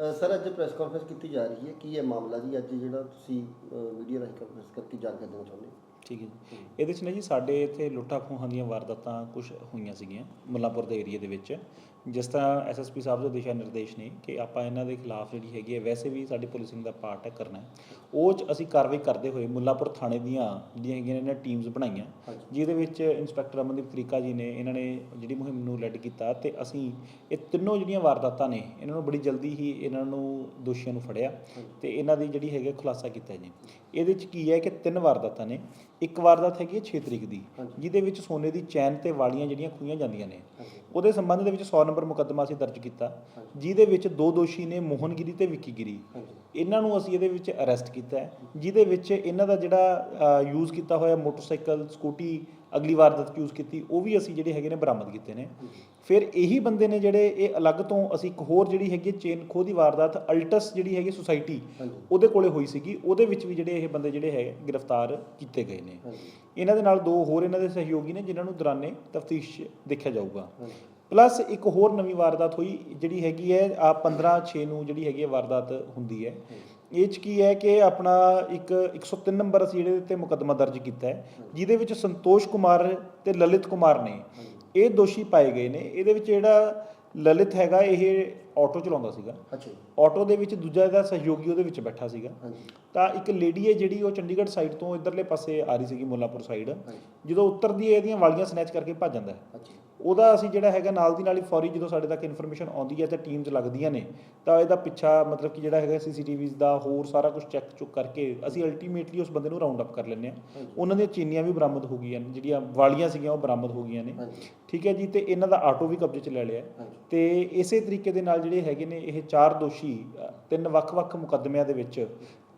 Sir, ਅੱਜ press conference ਕੀਤੀ ਜਾ ਰਹੀ ਹੈ। ਕੀ ਹੈ ਮਾਮਲਾ ਜੀ? ਅੱਜ ਜਿਹੜਾ ਤੁਸੀਂ ਮੀਡੀਆ ਰਾਹੀਂ ਕਾਨਫਰੰਸ ਕਰਕੇ ਜਾਣਕਾਰੀ ਦੇਣਾ ਚਾਹੁੰਦੇ ਹੋ? ਠੀਕ ਹੈ ਜੀ। ਇਹਦੇ 'ਚ ਨਾ ਜੀ ਸਾਡੇ ਇੱਥੇ ਲੁੱਟਾਂ ਖੋਹਾਂ ਦੀਆਂ ਵਾਰਦਾਤਾਂ ਕੁਝ ਹੋਈਆਂ ਸੀਗੀਆਂ ਮੁੱਲਾਂਪੁਰ ਦੇ ਏਰੀਆ ਦੇ ਵਿੱਚ। ਜਿਸ ਤਰ੍ਹਾਂ ਐਸਐਸਪੀ ਸਾਹਿਬ ਦੇ ਦਿਸ਼ਾ ਨਿਰਦੇਸ਼ ਨੇ ਕਿ ਆਪਾਂ ਇਹਨਾਂ ਦੇ ਖਿਲਾਫ ਜਿਹੜੀ ਹੈਗੀ ਹੈ ਵੈਸੇ ਵੀ ਸਾਡੀ ਪੁਲਿਸਿੰਗ ਦਾ ਪਾਰਟ ਹੈ ਕਰਨਾ। ਉਹ 'ਚ ਅਸੀਂ ਕਾਰਵਾਈ ਕਰਦੇ ਹੋਏ ਮੁੱਲਾਂਪੁਰ ਥਾਣੇ ਦੀਆਂ ਜਿਹੜੀਆਂ ਹੈਗੀਆਂ ਨੇ ਇਹਨਾਂ ਟੀਮਸ ਬਣਾਈਆਂ। ਜਿਹਦੇ ਵਿੱਚ ਇੰਸਪੈਕਟਰ ਅਮਨਦੀਪ ਤਰੀਕਾ ਜੀ ਨੇ ਇਹਨਾਂ ਨੇ ਜਿਹੜੀ ਮੁਹਿੰਮ ਨੂੰ ਲੈਡ ਕੀਤਾ ਤੇ ਅਸੀਂ ਇਹ ਤਿੰਨੋਂ ਜਿਹੜੀਆਂ ਵਾਰਦਾਤਾਂ ਨੇ ਇਹਨਾਂ ਨੂੰ ਬੜੀ ਜਲਦੀ ਹੀ ਇਹਨਾਂ ਨੂੰ ਦੋਸ਼ੀਆਂ ਨੂੰ ਫੜਿਆ ਤੇ ਇਹਨਾਂ ਦੀ ਜਿਹੜੀ ਹੈਗੀ ਖੁਲਾਸਾ ਕੀਤਾ ਜੀ। ਇਹਦੇ ਵਿੱਚ ਕੀ ਹੈ ਕਿ ਤਿੰਨ ਵਾਰਦਾਤਾਂ ਨੇ। ਇੱਕ ਵਾਰਦਾਤ ਹੈਗੀ ਹੈ 6 ਤਰੀਕ ਦੀ। ਜਿਹਦੇ ਵਿੱਚ ਸੋਨੇ ਦੀ ਚੈਨ ਤੇ ਵਾਲੀਆਂ ਜਿਹੜੀਆਂ ਖੂਹੀਆਂ ਜਾਂਦੀਆਂ ਨੇ ਉਹਦੇ ਸੰਬੰਧ ਦੇ ਵਿੱਚ 100 ਨੰਬਰ ਮੁਕੱਦਮਾ ਅਸੀਂ ਦਰਜ ਕੀਤਾ। ਜਿਹਦੇ ਵਿੱਚ ਦੋ ਦੋਸ਼ੀ ਨੇ ਮੋਹਨਗਿਰੀ ਤੇ ਵਿੱਕੀਗਿਰੀ ਇਹਨਾਂ ਨੂੰ ਅਸੀਂ ਇਹਦੇ ਵਿੱਚ ਅਰੈਸਟ ਕੀਤਾ ਜਿਹਦੇ ਵਿੱਚ ਇਹਨਾਂ ਦਾ ਜਿਹੜਾ ਯੂਜ਼ ਕੀਤਾ ਹੋਇਆ ਮੋਟਰਸਾਈਕਲ ਸਕੂਟੀ ਅਗਲੀ ਵਾਰਦਾਤ ਯੂਜ਼ ਕੀਤੀ ਉਹ ਵੀ ਅਸੀਂ ਜਿਹੜੇ ਹੈਗੇ ਨੇ ਬਰਾਮਦ ਕੀਤੇ ਨੇ। ਫਿਰ ਇਹੀ ਬੰਦੇ ਨੇ ਜਿਹੜੇ ਇਹ ਅਲੱਗ ਤੋਂ ਅਸੀਂ ਇੱਕ ਹੋਰ ਜਿਹੜੀ ਹੈਗੀ ਚੇਨ ਖੋਹ ਦੀ ਵਾਰਦਾਤ ਅਲਟਸ ਜਿਹੜੀ ਹੈਗੀ ਸੁਸਾਇਟੀ ਉਹਦੇ ਕੋਲੇ ਹੋਈ ਸੀਗੀ। ਉਹਦੇ ਵਿੱਚ ਵੀ ਜਿਹੜੇ ਇਹ ਬੰਦੇ ਜਿਹੜੇ ਹੈ ਗ੍ਰਿਫਤਾਰ ਕੀਤੇ ਗਏ ਨੇ। ਇਹਨਾਂ ਦੇ ਨਾਲ ਦੋ ਹੋਰ ਇਹਨਾਂ ਦੇ ਸਹਿਯੋਗੀ ਨੇ ਜਿਨ੍ਹਾਂ ਨੂੰ ਦੌਰਾਨੇ ਤਫਤੀਸ਼ ਦੇਖਿਆ ਜਾਊਗਾ। ਪਲੱਸ ਇੱਕ ਹੋਰ ਨਵੀਂ ਵਾਰਦਾਤ ਹੋਈ ਜਿਹੜੀ ਹੈਗੀ ਹੈ ਆ 15 6 ਨੂੰ ਜਿਹੜੀ ਹੈਗੀ ਹੈ ਵਾਰਦਾਤ ਹੁੰਦੀ ਹੈ। ਇਹ ਚ ਕੀ ਹੈ ਕਿ ਆਪਣਾ ਇੱਕ 103 ਨੰਬਰ ਅਸੀਂ ਜਿਹੜੇ ਤੇ ਮੁਕੱਦਮਾ ਦਰਜ ਕੀਤਾ ਹੈ ਜਿਹਦੇ ਵਿੱਚ ਸੰਤੋਸ਼ ਕੁਮਾਰ ਤੇ ਲਲਿਤ ਕੁਮਾਰ ਨੇ ਇਹ ਦੋਸ਼ੀ ਪਾਏ ਗਏ ਨੇ। ਇਹਦੇ ਵਿੱਚ ਜਿਹੜਾ ਲਲਿਤ ਹੈਗਾ ਇਹ ਆਟੋ ਚਲਾਉਂਦਾ ਸੀਗਾ। ਅੱਛਾ ਆਟੋ ਦੇ ਵਿੱਚ ਦੂਜਾ ਇਹਦਾ ਸਹਿਯੋਗੀ ਉਹਦੇ ਵਿੱਚ ਬੈਠਾ ਸੀਗਾ। ਤਾਂ ਇੱਕ ਲੇਡੀ ਹੈ ਜਿਹੜੀ ਉਹ ਚੰਡੀਗੜ੍ਹ ਸਾਈਡ ਤੋਂ ਇਧਰਲੇ ਪਾਸੇ ਆ ਰਹੀ ਸੀਗੀ ਮੁੱਲਾਂਪੁਰ ਸਾਈਡ ਜਦੋਂ ਉਤਰਦੀ ਹੈ ਇਹਦੀਆਂ ਵਾਲੀਆਂ ਸਨੈਚ ਕਰਕੇ ਭੱਜ ਜਾਂਦਾ ਹੈ। ਉਹਦਾ ਅਸੀਂ ਜਿਹੜਾ ਹੈਗਾ ਨਾਲ ਦੀ ਨਾਲ ਹੀ ਫੌਰੀ ਜਦੋਂ ਸਾਡੇ ਤੱਕ ਇਨਫੋਰਮੇਸ਼ਨ ਆਉਂਦੀ ਹੈ ਤੇ ਟੀਮਸ ਲੱਗਦੀਆਂ ਨੇ ਤਾਂ ਇਹਦਾ ਪਿੱਛਾ ਮਤਲਬ ਕਿ ਜਿਹੜਾ ਹੈਗਾ ਸੀਸੀਟੀਵੀਜ਼ ਦਾ ਹੋਰ ਸਾਰਾ ਕੁਝ ਚੈੱਕ ਚੁੱਕ ਕਰਕੇ ਅਸੀਂ ਅਲਟੀਮੇਟਲੀ ਉਸ ਬੰਦੇ ਨੂੰ ਰਾਉਂਡ ਅਪ ਕਰ ਲੈਂਦੇ ਆ ਹਾਂਜੀ। ਉਹਨਾਂ ਦੀਆਂ ਚੀਨੀਆਂ ਵੀ ਬਰਾਮਦ ਹੋ ਗਈਆਂ ਨੇ ਜਿਹੜੀਆਂ ਵਾਲੀਆਂ ਸੀਗੀਆਂ ਉਹ ਬਰਾਮਦ ਹੋ ਗਈਆਂ ਨੇ। ਠੀਕ ਹੈ ਜੀ ਤੇ ਇਹਨਾਂ ਦਾ ਆਟੋ ਵੀ ਕਬਜ਼ੇ 'ਚ ਲੈ ਲਿਆ। ਤੇ ਇਸੇ ਤਰੀਕੇ ਦੇ ਨਾਲ ਜਿਹੜੇ ਹੈਗੇ ਨੇ ਇਹ ਚਾਰ ਦੋਸ਼ੀ ਤਿੰਨ ਵੱਖ-ਵੱਖ ਮੁਕੱਦਮਿਆਂ ਦੇ ਵਿੱਚ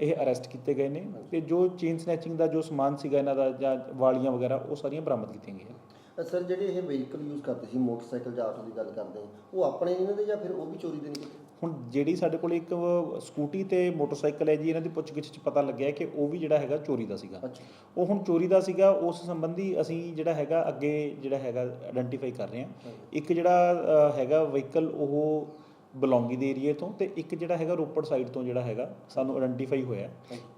ਇਹ ਅਰੈਸਟ ਕੀਤੇ ਗਏ ਨੇ। ਤੇ ਜੋ ਚੇਨ ਸਨੈਚਿੰਗ ਦਾ ਜੋ ਸਮਾਨ ਸੀਗਾ ਇਹਨਾਂ ਦਾ ਜਾਂ ਵਾਲੀਆਂ ਵਗੈਰਾ ਉਹ ਸਾਰੀਆਂ ਬਰਾਮਦ ਕੀਤੀਆਂ ਗਈਆਂ ਸਰ ਜਿਹੜੇ ਇਹ ਵਹੀਕਲ ਯੂਜ਼ ਕਰਦੇ ਸੀ ਮੋਟਰਸਾਈਕਲ ਜਾਂ ਆਟੋ ਦੀ ਗੱਲ ਕਰਦੇ ਹਾਂ ਉਹ ਆਪਣੇ ਇਹਨਾਂ ਦੇ ਜਾਂ ਫਿਰ ਉਹ ਵੀ ਚੋਰੀ ਦੇ ਨੇ ਹੁਣ ਜਿਹੜੀ ਸਾਡੇ ਕੋਲ ਇੱਕ ਸਕੂਟੀ ਤੇ ਮੋਟਰਸਾਈਕਲ ਹੈ ਜੀ ਇਹਨਾਂ ਦੀ ਪੁੱਛਗਿੱਛ 'ਚ ਪਤਾ ਲੱਗਿਆ ਕਿ ਉਹ ਵੀ ਜਿਹੜਾ ਹੈਗਾ ਚੋਰੀ ਦਾ ਸੀਗਾ। ਉਹ ਹੁਣ ਚੋਰੀ ਦਾ ਸੀਗਾ ਉਸ ਸੰਬੰਧੀ ਅਸੀਂ ਜਿਹੜਾ ਹੈਗਾ ਅੱਗੇ ਜਿਹੜਾ ਹੈਗਾ ਆਇਡੈਂਟੀਫਾਈ ਕਰ ਰਹੇ ਹਾਂ। ਇੱਕ ਜਿਹੜਾ ਹੈਗਾ ਵਹੀਕਲ ਉਹ ਬਲੌਂਗੀ ਦੇ ਏਰੀਏ ਤੋਂ ਤੇ ਇੱਕ ਜਿਹੜਾ ਹੈਗਾ ਰੋਪੜ ਸਾਈਡ ਤੋਂ ਜਿਹੜਾ ਹੈਗਾ ਸਾਨੂੰ ਆਇਡੈਂਟੀਫਾਈ ਹੋਇਆ।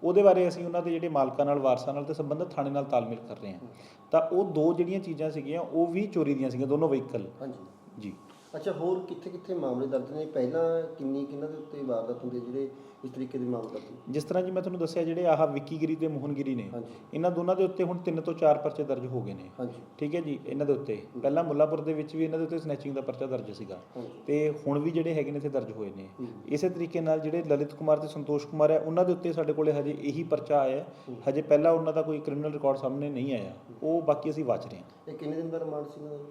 ਉਹਦੇ ਬਾਰੇ ਅਸੀਂ ਉਹਨਾਂ ਦੇ ਜਿਹੜੇ ਮਾਲਕਾਂ ਨਾਲ ਵਾਰਸਾਂ ਨਾਲ ਤੇ ਸੰਬੰਧਿਤ ਥਾਣੇ ਨਾਲ ਤਾਲਮੇਲ ਕਰ ਰਹੇ ਹਾਂ। ਤਾਂ ਉਹ ਦੋ ਜਿਹੜੀਆਂ ਚੀਜ਼ਾਂ ਸੀਗੀਆਂ ਉਹ ਵੀ ਚੋਰੀ ਦੀਆਂ ਸੀਗੀਆਂ ਦੋਨੋਂ ਵਹੀਕਲ ਹਾਂਜੀ। ਜੀ। ਅੱਛਾ ਹੋਰ ਕਿੱਥੇ ਕਿੱਥੇ ਮਾਮਲੇ ਦਰਜ ਨੇ? ਪਹਿਲਾਂ ਕਿੰਨੀ ਕਿੰਨਾਂ ਦੇ ਉੱਤੇ ਵਾਰਦਾਤ ਹੁੰਦੀ ਜਿਹੜੇ ਇਸ ਤਰੀਕੇ ਦੇ ਦਰਜ ਨੇ? ਜਿਸ ਤਰ੍ਹਾਂ ਜੀ ਮੈਂ ਤੁਹਾਨੂੰ ਦੱਸਿਆ ਜਿਹੜੇ ਆਹ ਵਿੱਕੀਗਿਰੀ ਤੇ ਮੋਹਨਗਿਰੀ ਨੇ ਹਾਂਜੀ। ਇਹਨਾਂ ਦੋਨਾਂ ਦੇ ਉੱਤੇ ਹੁਣ ਤਿੰਨ ਤੋਂ ਚਾਰ ਪਰਚੇ ਦਰਜ ਹੋ ਗਏ ਨੇ। ਹਾਂਜੀ। ਠੀਕ ਹੈ ਜੀ? ਇਹਨਾਂ ਦੇ ਉੱਤੇ। ਪਹਿਲਾਂ ਮੁੱਲਾਪੁਰ ਦੇ ਵਿੱਚ ਵੀ ਇਹਨਾਂ ਦੇ ਉੱਤੇ ਸਨੈਚਿੰਗ ਦਾ ਪਰਚਾ ਦਰਜ ਸੀਗਾ। ਹਾਂਜੀ। ਤੇ ਹੁਣ ਵੀ ਜਿਹੜੇ ਹੈਗੇ ਨੇ ਇੱਥੇ ਦਰਜ ਹੋਏ ਨੇ। ਹੂੰ। ਇਸੇ ਤਰੀਕੇ ਨਾਲ ਜਿਹੜੇ ਲਲਿਤ ਕੁਮਾਰ ਤੇ ਸੰਤੋਸ਼ ਕੁਮਾਰ ਹੈ ਉਹਨਾਂ ਦੇ ਉੱਤੇ ਸਾਡੇ ਕੋਲੇ ਹਜੇ ਇਹੀ ਪਰਚਾ ਆਇਆ ਹੈ। ਹਜੇ ਪਹਿਲਾਂ ਉਹਨਾਂ ਦਾ ਕੋਈ ਕ੍ਰਿਮੀਨਲ ਰਿਕਾਰਡ ਸਾਹਮਣੇ ਨਹੀਂ ਆਇਆ। ਉਹ ਬਾਕੀ ਅਸੀਂ ਵਾਚ ਰਹੇ ਹਾਂ। ਇਹ ਕਿੰਨੇ ਦਿਨ ਦਾ ਰਿਮਾਂਡ ਸੀ ਇਹਨਾਂ ਦਾ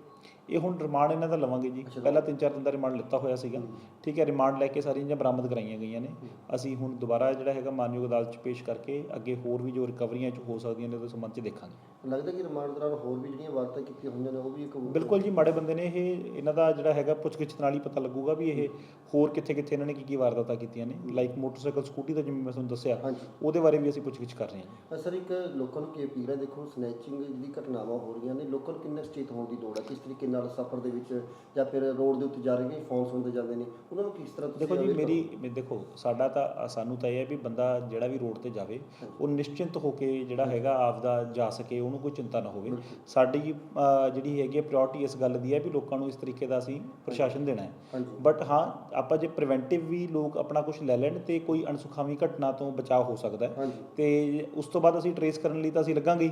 ਇਹ ਹੁਣ ਰਿਮਾਂਡ ਇਹਨਾਂ ਦਾ ਲਵਾਂਗੇ ਜੀ। ਅੱਛਾ। ਪਹਿਲਾਂ 3-4 ਦਿਨ ਦਾ ਰਿਮਾਂਡ ਲਿੱਤਾ ਹੋਇਆ ਸੀਗਾ। ਠੀਕ ਹੈ ਰਿਮਾਂਡ ਲੈ ਕੇ ਸਾਰੀਆਂ ਚੀਜ਼ਾਂ ਬਰਾਮਦ ਕਰਾਈਆਂ ਗਈਆਂ ਨੇ। ਹੂੰ। ਅਸੀਂ ਹੁਣ ਦੁਬਾਰਾ ਜਿਹੜਾ ਹੈਗਾ ਮਾਨਯੋਗ ਅਦਾਲਤ 'ਚ ਪੇਸ਼ ਕਰਕੇ ਅੱਗੇ ਹੋਰ ਵੀ ਜੋ ਰਿਕਵਰੀਆਂ 'ਚ ਹੋ ਸਕਦੀਆਂ ਨੇ ਉਹਦੇ ਸੰਬੰਧ 'ਚ ਦੇਖਾਂਗੇ। ਲੱਗਦਾ ਕਿ ਰਿਮਾਂਡ ਦੌਰਾਨ ਹੋਰ ਵੀ ਜਿਹੜੀਆਂ ਵਾਰਤਾਂ ਕੀਤੀਆਂ ਹੋਈਆਂ ਨੇ ਉਹ ਵੀ ਇੱਕ ਬਿਲਕੁਲ ਜੀ ਮਾੜੇ ਬੰਦੇ ਨੇ ਇਹ ਇਹਨਾਂ ਦਾ ਜਿਹੜਾ ਹੈਗਾ ਪੁੱਛਗਿੱਛ ਨਾਲ ਹੀ ਪਤਾ ਲੱਗੂਗਾ ਵੀ ਇਹ ਹੋਰ ਕਿੱਥੇ ਕਿੱਥੇ ਇਹਨਾਂ ਨੇ ਕੀ ਕੀ ਵਾਰਦਾਤਾਂ ਕੀਤੀਆਂ ਨੇ। ਲਾਈਕ ਮੋਟਰਸਾਈਕਲ ਸਕੂਟੀ ਦਾ ਜਿਵੇਂ ਮੈਂ ਤੁਹਾਨੂੰ ਦੱਸਿਆ ਉਹਦੇ ਬਾਰੇ ਵੀ ਅਸੀਂ ਪੁੱਛਗਿੱਛ ਕਰ ਰਹੇ ਹਾਂ ਸਰ ਇੱਕ ਲੋਕਾਂ ਨੂੰ ਕੀ ਅਪੀਲ ਹੈ? ਦੇਖੋ ਸਨੈਚਿੰਗ ਜਿਹੜੀ ਘਟਨਾਵਾਂ ਹੋ ਰਹੀਆਂ ਨੇ। ਲੋਕਾਂ ਨੂੰ ਕਿੰਨਾ ਸਚੇਤ ਹੋਣ ਦੀ ਲੋੜ ਹੈ? ਕਿਸ ਤਰੀਕੇ ਨਾਲ ਸਫ਼ਰ ਦੇ ਵਿੱਚ ਜਾਂ ਫਿਰ ਰੋਡ ਦੇ ਉੱਤੇ ਜਾ ਰਹੇ ਨੇ ਫੋਨ ਸੁਣਦੇ ਜਾਂਦੇ ਨੇ? ਉਹਨਾਂ ਨੂੰ ਕਿਸ ਤਰ੍ਹਾਂ ਦੇਖੋ ਜੀ ਮੇਰੀ ਦੇਖੋ ਸਾਡਾ ਤਾਂ ਸਾਨੂੰ ਤਾਂ ਇਹ ਹੈ ਵੀ ਬੰਦਾ ਜਿਹੜਾ ਵੀ ਰੋਡ ਤੇ ਜਾਵੇ ਉਹ ਨਿਸ਼ਚਿੰਤ ਹੋ ਕੇ ਜਿਹੜਾ ਹੈਗਾ ਆਪਦਾ ਜਾ ਸਕੇ ਉਹਨੂੰ ਕੋਈ ਚਿੰਤਾ ਨਾ ਹੋਵੇ। ਸਾਡੀ ਜਿਹੜੀ ਹੈਗੀ ਹੈ ਪ੍ਰਾਇੋਰਟੀ ਇਸ ਗੱਲ ਦੀ ਹੈ ਵੀ ਲੋਕਾਂ ਨੂੰ ਇਸ ਤਰੀਕੇ ਦਾ ਅਸੀਂ ਪ੍ਰਸ਼ਾਸਨ ਦੇਣਾ ਹੈ। ਬਟ ਹਾਂ ਆਪਾਂ ਜੇ ਪ੍ਰੀਵੈਂਟਿਵ ਵੀ ਲੋਕ ਆਪਣਾ ਕੁਝ ਲੈ ਲੈਣ ਤੇ ਕੋਈ ਅਣਸੁਖਾਵੀ ਘਟਨਾ ਤੋਂ ਬਚਾਅ ਹੋ ਸਕਦਾ ਹੈ। ਤੇ ਉਸ ਤੋਂ ਬਾਅਦ ਅਸੀਂ ਟਰੇਸ ਕਰਨ ਲਈ ਤਾਂ ਅਸੀਂ ਲੱਗਾਂਗੇ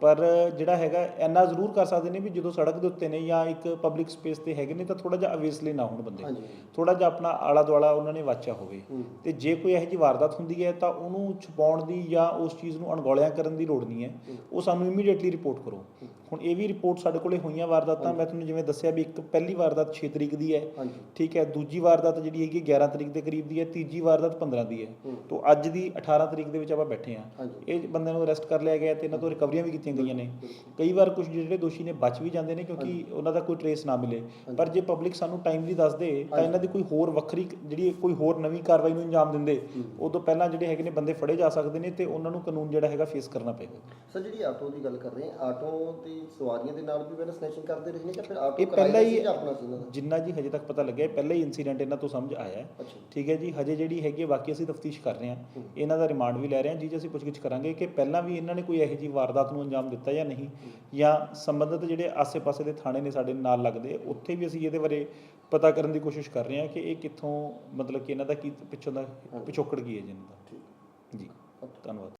ਪਰ ਜਿਹੜਾ ਹੈਗਾ ਇੰਨਾ ਜ਼ਰੂਰ ਕਰ ਸਕਦੇ ਨੇ ਵੀ ਜਦੋਂ ਸੜਕ ਦੇ ਉੱਤੇ ਨੇ ਜਾਂ ਇੱਕ ਪਬਲਿਕ ਸਪੇਸ ਤੇ ਹੈਗੇ ਨੇ ਤਾਂ ਥੋੜਾ ਜਿਹਾ ਅਵੇਸਲੇ ਨਾ ਹੋਣ ਬੰਦੇ। ਥੋੜਾ ਜਿਹਾ ਆਪਣਾ ਆਲਾ ਦੁਆਲਾ ਉਹਨਾਂ ਨੇ ਵਾਚਿਆ ਹੋਵੇ। ਤੇ ਜੇ ਕੋਈ ਇਹੋ ਜਿਹੀ ਵਾਰਦਾਤ ਹੁੰਦੀ ਹੈ ਤਾਂ ਉਹਨੂੰ ਛੁਪਾਉਣ ਦੀ ਜਾਂ ਉਸ ਚੀਜ਼ ਨੂੰ ਅਣਗੌਲਿਆਂ ਕਰਨ ਦੀ ਲੋੜ ਨਹੀਂ ਹੈ। ਉਹ ਸਾਨੂੰ ਇਮੀਡੀਏਟਲੀ ਰਿਪੋਰਟ ਕਰੋ। ਹੁਣ ਇਹ ਵੀ ਰਿਪੋਰਟ ਸਾਡੇ ਕੋਲੇ ਹੋਈਆਂ ਵਾਰਦਾਤਾਂ। ਮੈਂ ਤੁਹਾਨੂੰ ਜਿਵੇਂ ਦੱਸਿਆ ਵੀ ਇੱਕ ਪਹਿਲੀ ਵਾਰਦਾਤ 6 ਤਰੀਕ ਦੀ ਹੈ। ਠੀਕ ਹੈ ਦੂਜੀ ਵਾਰਦਾਤ ਜਿਹੜੀ ਹੈਗੀ 11 ਤਰੀਕ ਦੇ ਕਰੀਬ ਦੀ ਹੈ ਤੀਜੀ ਵਾਰਦਾਤ 15 ਦੀ ਹੈ। ਤੋਂ ਅੱਜ ਦੀ 18 ਤਰੀਕ ਦੇ ਵਿੱਚ ਆਪਾਂ ਬੈਠੇ ਹਾਂ। ਹਾਂਜੀ। ਇਹ ਬੰਦੇ ਨੂੰ ਅਰੈਸਟ ਕਰ ਲਿਆ ਗਿਆ ਤੇ ਇਹਨਾਂ ਤੋਂ ਰਿਕਵਰੀਆਂ ਵੀ ਕੀਤੀਆਂ ਗਈਆਂ ਨੇ। ਕਈ ਵਾਰ ਕੁਝ ਜਿਹੜੇ ਦੋਸ਼ੀ ਨੇ ਬਚ ਵੀ ਜਾਂਦੇ ਨੇ ਕਿਉਂਕਿ ਉਹਨਾਂ ਦਾ ਕੋਈ ਟਰੇਸ ਨਾ ਮਿਲੇ। ਪਰ ਜੇ ਪਬਲਿਕ ਸਾਨੂੰ ਟਾਈਮਲੀ ਦੱਸ ਦੇ ਤਾਂ ਇਹਨਾਂ ਦੀ ਕੋਈ ਹੋਰ ਵੱਖਰੀ ਜਿਹੜੀ ਕੋਈ ਹੋਰ ਨਵੀਂ ਕਾਰਵਾਈ ਨੂੰ ਅੰਜਾਮ ਦਿੰਦੇ। ਉਦੋਂ ਪਹਿਲਾਂ ਜਿਹੜੇ ਹੈਗੇ ਨੇ ਬੰਦੇ ਫੜੇ ਜਾ ਸਕਦੇ ਨੇ ਤੇ ਉਹਨਾਂ ਨੂੰ ਕਾਨੂੰਨ ਜਿਹੜਾ ਹੈਗਾ ਫੇਸ ਕਰਨਾ ਪਏਗਾ। ਸਰ ਜਿਹੜੀ ਆਟੋ ਦੀ ਗੱਲ ਕਰ ਰਹੇ ਹਾਂ ਆਟੋ ਤੇ ਸਵਾਰੀਆਂ ਦੇ ਨਾਲ ਵੀ ਪਹਿਲਾਂ ਸਨੈਚਿੰਗ ਕਰਦੇ ਰਹੇ ਨੇ ਜਾਂ ਫਿਰ ਆਟੋ ਇਹ ਪਹਿਲਾਂ ਹੀ ਜਾਂ ਆਪਣਾ ਸੀ ਇਹਨਾਂ ਦਾ? ਜਿੰਨਾ ਜੀ ਹਜੇ ਤੱਕ ਪਤਾ ਲੱਗਿਆ ਪਹਿਲਾ ਹੀ ਇਨਸੀਡੈਂਟ ਇਹਨਾਂ ਤੋਂ ਸਮਝ ਆਇਆ। ਹੈ ਠੀਕ ਹੈ ਜੀ ਹਜੇ ਜਿਹੜੀ ਹੈਗੀ ਬਾਕੀ ਅਸੀਂ ਤਫਤੀਸ਼ ਕਰ ਰਹੇ ਹਾਂ। ਇਹਨਾਂ ਦਾ ਰਿਮਾਂਡ ਵੀ ਲੈ ਰਹੇ ਹਾਂ ਜੀ 'ਚ ਅਸੀਂ ਪੁੱਛਗਿੱਛ ਕਰਾਂਗੇ ਕਿ ਪਹਿਲਾਂ ਵੀ ਇਹਨਾਂ ਨੇ ਕੋਈ ਇਹੋ ਜਿਹੀ ਵਾਰਦਾਤ ਨੂੰ ਅੰਜਾਮ ਦਿੱਤਾ ਜਾਂ ਨਹੀਂ ਜਾਂ ਸੰਬੰਧਿਤ ਜਿਹੜੇ ਆਸੇ-ਪਾਸੇ ਦੇ ਥਾਣੇ ਨੇ ਸਾਡੇ ਨਾਲ ਲੱਗਦੇ ਉੱਥੇ ਵੀ ਅਸੀਂ ਇਹਦੇ ਬਾਰੇ ਪਤਾ ਕਰਨ ਦੀ ਕੋਸ਼ਿਸ਼ ਕਰ ਰਹੇ ਹਾਂ ਕਿ ਇਹ ਕਿੱਥੋਂ ਮਤਲਬ ਕਿ ਇਹਨਾਂ ਦਾ ਕੀ ਪਿੱਛੋਂ ਦਾ ਪਿਛੋਕੜ ਕੀ ਹੈ ਜੀ ਇਹਨਾਂ ਦਾ? ਜੀ ਧੰਨਵਾਦ।